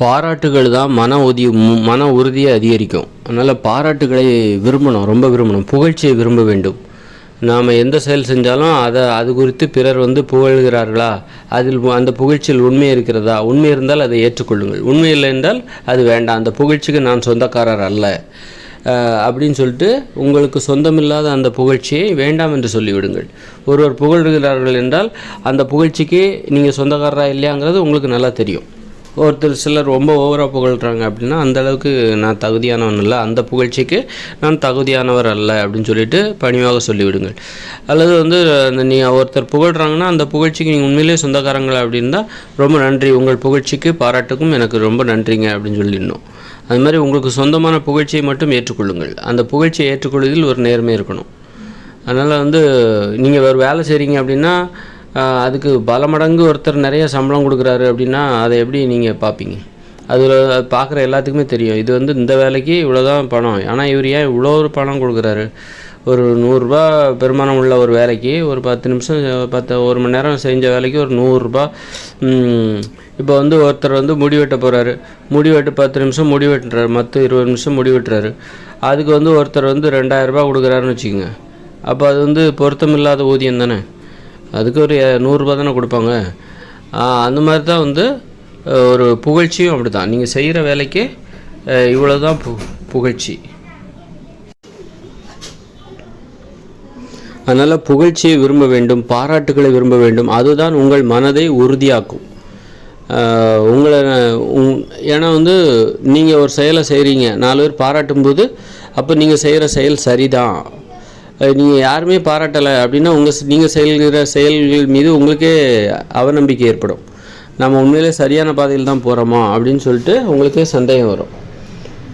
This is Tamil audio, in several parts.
பாராட்டுகள் தான் மன உதி மன உறுதியை அதிகரிக்கும். அதனால் பாராட்டுகளை விரும்பணும் ரொம்ப விரும்பணும். புகழ்ச்சியை விரும்ப வேண்டும். நாம் எந்த செயல் செஞ்சாலும் அதை அது குறித்து பிறர் வந்து புகழ்கிறார்களா? அதில் அந்த புகழ்ச்சியில் உண்மை இருக்கிறதா? உண்மை இருந்தால் அதை ஏற்றுக்கொள்ளுங்கள். உண்மை இல்லை என்றால் அது வேண்டாம். அந்த புகழ்ச்சிக்கு நான் சொந்தக்காரர் அல்ல. அப்படின்னு சொல்லிட்டு உங்களுக்கு சொந்தமில்லாத அந்த புகழ்ச்சியை வேண்டாம் என்று சொல்லிவிடுங்கள். ஒருவர் புகழ்கிறார்கள் என்றால் அந்த புகழ்ச்சிக்கு நீங்கள் சொந்தக்காரராக இல்லையாங்கிறது உங்களுக்கு நல்லா தெரியும். ஒருத்தர் சிலர் ரொம்ப ஓவராக புகழ்கிறாங்க அப்படின்னா அந்த அளவுக்கு நான் தகுதியானவன் இல்லை அந்த புகழ்ச்சிக்கு நான் தகுதியானவர் அல்ல அப்படின்னு சொல்லிட்டு பணிவாக சொல்லிவிடுங்கள். அல்லது வந்து அந்த நீ ஒருத்தர் புகழ்கிறாங்கன்னா அந்த புகழ்ச்சிக்கு நீங்கள் உண்மையிலேயே சொந்தக்காரங்களா அப்படின்னா ரொம்ப நன்றி. உங்கள் புகழ்ச்சிக்கு பாராட்டுக்கும் எனக்கு ரொம்ப நன்றிங்க அப்படின்னு சொல்லிடணும். அது மாதிரி உங்களுக்கு சொந்தமான புகழ்ச்சியை மட்டும் ஏற்றுக்கொள்ளுங்கள். அந்த புகழ்ச்சியை ஏற்றுக்கொள்வதில் ஒரு நேர்மை இருக்கணும். அதனால் வந்து நீங்கள் ஒரு வேலை செய்கிறீங்க அப்படின்னா அதுக்கு பல மடங்கு ஒருத்தர் நிறைய சம்பளம் கொடுக்குறாரு அப்படின்னா அதை எப்படி நீங்கள் பார்ப்பீங்க? அதில் பார்க்குற எல்லாத்துக்குமே தெரியும். இது வந்து இந்த வேலைக்கு இவ்வளோ தான் பணம். ஆனால் இவர் ஏன் இவ்வளோ ஒரு பணம் கொடுக்குறாரு? ஒரு நூறுரூபா பெருமானம் உள்ள ஒரு வேலைக்கு ஒரு பத்து நிமிஷம் பத்து ஒரு மணி நேரம் செஞ்ச வேலைக்கு ஒரு நூறுரூபா. இப்போ வந்து ஒருத்தர் வந்து முடி வெட்ட போகிறாரு முடி வெட்டு பத்து நிமிஷம் முடி வெட்டுறாரு. மற்ற இருபது நிமிஷம் முடி வெட்டுறாரு. அதுக்கு வந்து ஒருத்தர் வந்து ரெண்டாயிரரூபா கொடுக்குறாருன்னு வச்சுக்கோங்க. அப்போ அது வந்து பொருத்தமில்லாத ஊதியம் தானே? அதுக்கு ஒரு நூறுரூபா தானே கொடுப்பாங்க. அந்த மாதிரி தான் வந்து ஒரு புகழ்ச்சியும் அப்படி தான் நீங்கள் செய்கிற வேலைக்கு இவ்வளோ தான் பு புகழ்ச்சி. அதனால் புகழ்ச்சியை விரும்ப வேண்டும் பாராட்டுகளை விரும்ப வேண்டும். அதுதான் உங்கள் மனதை உறுதியாக்கும். உங்களை உங்- ஏன்னா வந்து நீங்கள் ஒரு செயலை செய்கிறீங்க நாலு பேர் பாராட்டும்போது அப்போ நீங்கள் செய்கிற செயல் சரிதான். நீங்கள் யாருமே பாராட்டலை அப்படின்னா உங்கள் நீங்கள் செயல்கிற செயல்கள் மீது உங்களுக்கே அவநம்பிக்கை ஏற்படும். நம்ம உண்மையிலே சரியான பாதையில் தான் போகிறோமா அப்படின்னு சொல்லிட்டு உங்களுக்கே சந்தேகம் வரும்.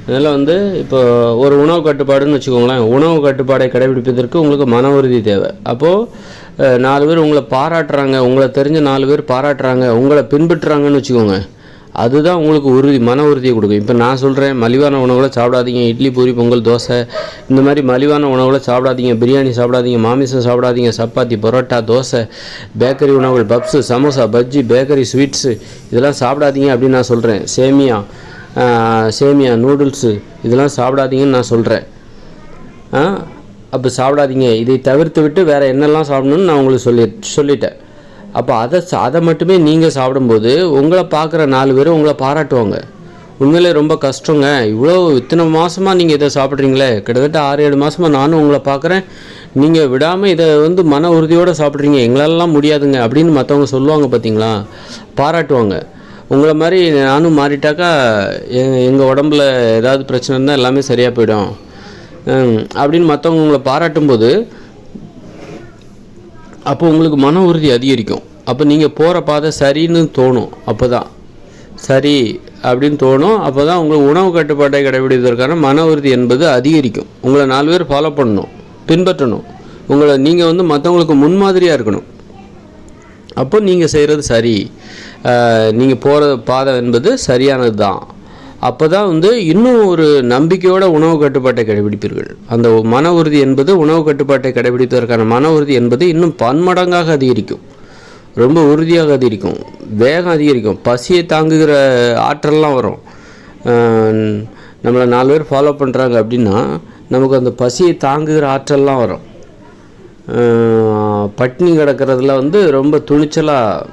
அதனால் வந்து இப்போ ஒரு உணவு கட்டுப்பாடுன்னு வச்சுக்கோங்களேன். உணவு கட்டுப்பாடை கடைபிடிப்பதற்கு உங்களுக்கு மன உறுதி தேவை. அப்போது நாலு பேர் உங்களை பாராட்டுறாங்க உங்களை தெரிஞ்ச நாலு பேர் பாராட்டுறாங்க உங்களை பின்பற்றுறாங்கன்னு வச்சுக்கோங்க. அதுதான் உங்களுக்கு உறுதி மன உறுதியை கொடுக்கும். இப்போ நான் சொல்கிறேன் மலிவான உணவுகளை சாப்பிடாதீங்க. இட்லி பூரி பொங்கல் தோசை இந்த மாதிரி மலிவான உணவுகளை சாப்பிடாதீங்க. பிரியாணி சாப்பிடாதீங்க மாமிசம் சாப்பிடாதீங்க சப்பாத்தி பரோட்டா தோசை பேக்கரி உணவுகள் puffs samosa bajji bakery sweets இதெல்லாம் சாப்பிடாதீங்க அப்படின்னு நான் சொல்கிறேன் சேமியா சேமியா நூடுல்ஸு இதெல்லாம் சாப்பிடாதீங்கன்னு நான் சொல்கிறேன் அப்போ சாப்பிடாதீங்க. இதை தவிர்த்து விட்டு வேறு என்னெல்லாம் சாப்பிடணும்னு நான் உங்களுக்கு சொல்லி சொல்லிட்டேன். அப்போ அதை சா- அதை மட்டுமே நீங்கள் சாப்பிடும்போது உங்களை பார்க்குற நாலு பேரும் உங்களை பாராட்டுவாங்க. உண்மையிலே ரொம்ப கஷ்டங்க. இவ்வளோ இத்தனை மாதமாக நீங்கள் இதை சாப்பிட்றீங்களே? கிட்டத்தட்ட ஆறு ஏழு மாதமாக நானும் உங்களை பார்க்குறேன். நீங்கள் விடாமல் இதை வந்து மன உறுதியோடு சாப்பிட்றீங்க. எங்களாலலாம் முடியாதுங்க அப்படின்னு மற்றவங்க சொல்லுவாங்க பார்த்தீங்களா பாராட்டுவாங்க. உங்களை மாதிரி நானும் மாறிட்டாக்கா எங்கள் உடம்புல ஏதாவது பிரச்சனை இருந்தால் எல்லாமே சரியாக போயிடும். அப்படின்னு மற்றவங்க உங்களை பாராட்டும்போது அப்போ உங்களுக்கு மன உறுதி அதிகரிக்கும். அப்போ நீங்கள் போகிற பாதை சரின்னு தோணும். அப்போ தான் சரி அப்படின்னு தோணும். அப்போ தான் உங்களுக்கு உணவு கட்டுப்பாட்டை கடைபிடிப்பதற்கான மன உறுதி என்பது அதிகரிக்கும். உங்களை நாலு பேர் ஃபாலோ பண்ணணும். பின்பற்றணும். உங்களை நீங்கள் வந்து மற்றவங்களுக்கு முன்மாதிரியாக இருக்கணும். அப்போ நீங்கள் செய்கிறது சரி. நீங்கள் போகிற பாதை என்பது சரியானது தான் அப்போ தான் வந்து இன்னும் ஒரு நம்பிக்கையோட உணவு கட்டுப்பாட்டை கடைபிடிப்பீர்கள். அந்த மன உறுதி என்பது உணவு கட்டுப்பாட்டை கடைபிடிப்பதற்கான மன உறுதி என்பது இன்னும் பன்மடங்காக அதிகரிக்கும். ரொம்ப உறுதியாக அதிகரிக்கும். வேகம் அதிகரிக்கும். பசியை தாங்குகிற ஆற்றல்லாம் வரும். நம்மளை நாலு பேர் ஃபாலோ பண்ணுறாங்க அப்படின்னா நமக்கு அந்த பசியை தாங்குகிற ஆற்றல்லாம் வரும். பட்னி பட்டினி கிடக்கிறதுல வந்து ரொம்ப துணிச்சலாக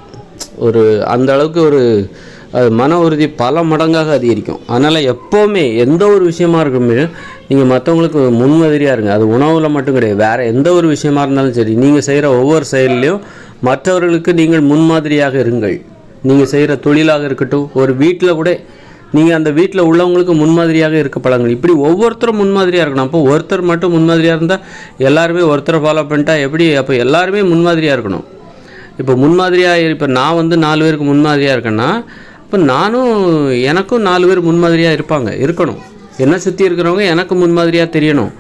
ஒரு அந்த அளவுக்கு ஒரு அது மன உறுதி பல மடங்காக அதிகரிக்கும். அதனால் எப்போவுமே எந்த ஒரு விஷயமா இருக்குமே நீங்கள் மற்றவங்களுக்கு முன்மாதிரியாக இருங்க. அது உணவில் மட்டும் கிடையாது. வேறு எந்த ஒரு விஷயமா இருந்தாலும் சரி நீங்கள் செய்கிற ஒவ்வொரு செயல்லையும் மற்றவர்களுக்கு நீங்கள் முன்மாதிரியாக இருங்கள். நீங்கள் செய்கிற தொழிலாக இருக்கட்டும் ஒரு வீட்டில் கூட நீங்கள் அந்த வீட்டில் உள்ளவங்களுக்கு முன்மாதிரியாக இருக்க பழங்கள். இப்படி ஒவ்வொருத்தரும் முன்மாதிரியாக இருக்கணும். அப்போ ஒருத்தர் மட்டும் முன்மாதிரியாக இருந்தால் எல்லாருமே ஒருத்தரை ஃபாலோ பண்ணிட்டா எப்படி? அப்போ எல்லாருமே முன்மாதிரியாக இருக்கணும். இப்போ முன்மாதிரியாக இப்போ நான் வந்து நாலு பேருக்கு முன்மாதிரியாக இருக்கேன்னா இப்போ நானும் எனக்கும் நாலு பேர் முன்மாதிரியாக இருப்பாங்க இருக்கணும். என்னை சுற்றி இருக்கிறவங்க எனக்கு முன்மாதிரியாக தெரியணும்.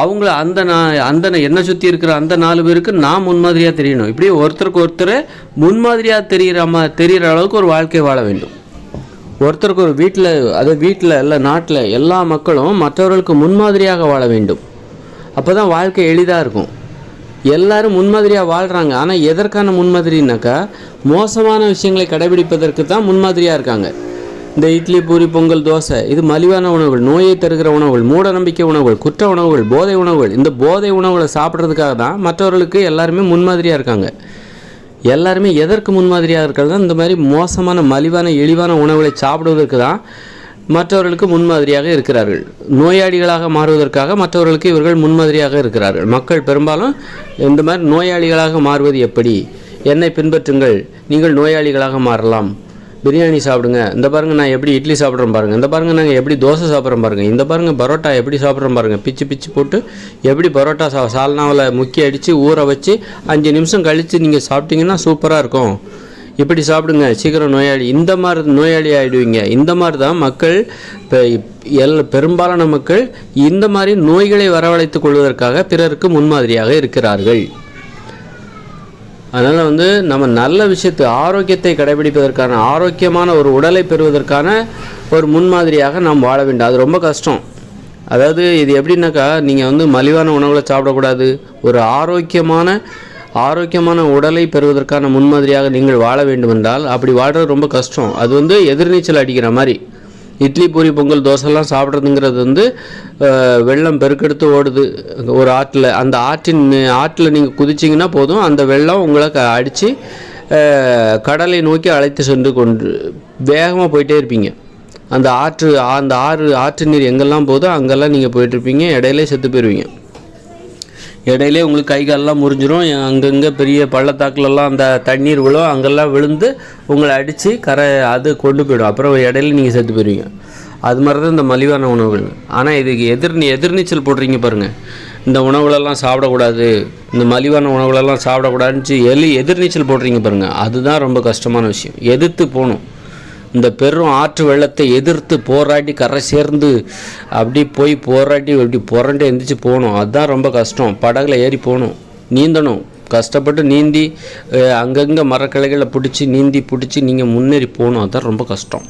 அவங்கள அந்த நான் அந்த என்னை சுற்றி இருக்கிற அந்த நாலு பேருக்கு நான் முன்மாதிரியாக தெரியணும். இப்படி ஒருத்தருக்கு ஒருத்தர் முன்மாதிரியாக தெரிகிற மா தெரிகிற அளவுக்கு ஒரு வாழ்க்கை வாழ வேண்டும். ஒருத்தருக்கு ஒரு வீட்டில் அது வீட்டில் இல்லை நாட்டில் எல்லா மக்களும் மற்றவர்களுக்கு முன்மாதிரியாக வாழ வேண்டும். அப்போ தான் வாழ்க்கை எளிதாக இருக்கும். எல்லாரும் முன்மாதிரியாக வாழ்கிறாங்க ஆனால் எதற்கான முன்மாதிரினாக்கா மோசமான விஷயங்களை கடைபிடிப்பதற்கு தான் முன்மாதிரியாக இருக்காங்க. இந்த இட்லி பூரி பொங்கல் தோசை இது மலிவான உணவுகள் நோயை தருகிற உணவுகள் மூட நம்பிக்கை உணவுகள் குற்ற உணவுகள் போதை உணவுகள். இந்த போதை உணவுகளை சாப்பிட்றதுக்காக தான் மற்றவர்களுக்கு எல்லாருமே முன்மாதிரியாக இருக்காங்க. எல்லாருமே எதற்கு முன்மாதிரியாக இருக்கிறது இந்த மாதிரி மோசமான மலிவான இழிவான உணவுகளை சாப்பிடுவதற்கு தான் மற்றவர்களுக்கு முன்மாதிரியாக இருக்கிறார்கள். நோயாளிகளாக மாறுவதற்காக மற்றவர்களுக்கு இவர்கள் முன்மாதிரியாக இருக்கிறார்கள். மக்கள் பெரும்பாலும் இந்த மாதிரி நோயாளிகளாக மாறுவது எப்படி? என்னை பின்பற்றுங்கள். நீங்கள் நோயாளிகளாக மாறலாம். பிரியாணி சாப்பிடுங்க. இந்த பாருங்கள் நான் எப்படி இட்லி சாப்பிட்றோம் பாருங்கள் இந்த பாருங்கள் நாங்கள் எப்படி தோசை சாப்பிட்றோம் பாருங்கள் இந்த பாருங்கள் பரோட்டா எப்படி சாப்பிட்றோம் பாருங்கள் பிச்சு பிச்சு போட்டு எப்படி பரோட்டா சா சால்னாவில் முக்கி அடித்து ஊற வச்சு அஞ்சு நிமிஷம் கழித்து நீங்கள் சாப்பிட்டீங்கன்னா சூப்பராக இருக்கும். இப்படி சாப்பிடுங்க? சீக்கிரம் நோயாளி இந்த மாதிரி நோயாளி ஆகிடுவீங்க இந்த மாதிரி தான் மக்கள் இப்போ எல் பெரும்பாலான மக்கள் இந்த மாதிரி நோய்களை வரவழைத்துக் கொள்வதற்காக பிறருக்கு முன்மாதிரியாக இருக்கிறார்கள். அதனால் வந்து நம்ம நல்ல விஷயத்து ஆரோக்கியத்தை கடைபிடிப்பதற்கான ஆரோக்கியமான ஒரு உடலை பெறுவதற்கான ஒரு முன்மாதிரியாக நாம் வாழ வேண்டும். அது ரொம்ப கஷ்டம். அதாவது இது எப்படின்னாக்கா நீங்கள் வந்து மலிவான உணவுகளை சாப்பிடக்கூடாது. ஒரு ஆரோக்கியமான ஆரோக்கியமான உடலை பெறுவதற்கான முன்மாதிரியாக நீங்கள் வாழ வேண்டுமென்றால் அப்படி வாழ்கிறது ரொம்ப கஷ்டம். அது வந்து எதிர்நீச்சல் அடிக்கிற மாதிரி. இட்லி பூரி பொங்கல் தோசைலாம் சாப்பிட்றதுங்கிறது வந்து வெள்ளம் பெருக்கெடுத்து ஓடுது. ஒரு ஆற்றில். அந்த ஆற்றின் ஆற்றில் நீங்கள் குதிச்சிங்கன்னா போதும். அந்த வெள்ளம் உங்களை க அடித்து கடலை நோக்கி அழைத்து சென்று கொண்டு வேகமாக போயிட்டே இருப்பீங்க. அந்த ஆற்று அந்த ஆறு ஆற்று நீர் எங்கெல்லாம் போதோ அங்கெல்லாம் நீங்கள் போயிட்டுருப்பீங்க இடையிலே செத்து போயிடுவீங்க இடையிலே உங்களுக்கு கை காலெல்லாம் முறிஞ்சிரும். அங்கங்கே பெரிய பள்ளத்தாக்குலலாம் அந்த தண்ணீர் விழும். அங்கெல்லாம் விழுந்து உங்களை அடித்து கரை அது கொண்டு போயிடும். அப்புறம் இடையில நீங்கள் செத்து போயிடுவீங்க அது மாதிரி தான் இந்த மலிவான உணவுகள். ஆனால் இதுக்கு எதிர் எதிர்நீச்சல் போடுறீங்க பாருங்கள் இந்த உணவுகளெல்லாம் சாப்பிடக்கூடாது. இந்த மலிவான உணவுகளெல்லாம் சாப்பிடக்கூடாதுன்னு எலி எதிர்நீச்சல் போடுறீங்க பாருங்கள் அதுதான் ரொம்ப கஷ்டமான விஷயம். எதிர்த்து போகணும். இந்த பெரும் ஆற்று வெள்ளத்தை எதிர்த்து போராடி கரை சேர்ந்து அப்படி போய் போராடி அப்படி புரண்டு எந்திரிச்சு போகணும். அதுதான் ரொம்ப கஷ்டம். படகுல ஏறி போகணும். நீந்தணும். கஷ்டப்பட்டு நீந்தி அங்கங்கே மரக்கிளைகளை பிடிச்சி நீந்தி பிடிச்சி நீங்கள் முன்னேறி போகணும். அதுதான் ரொம்ப கஷ்டம்.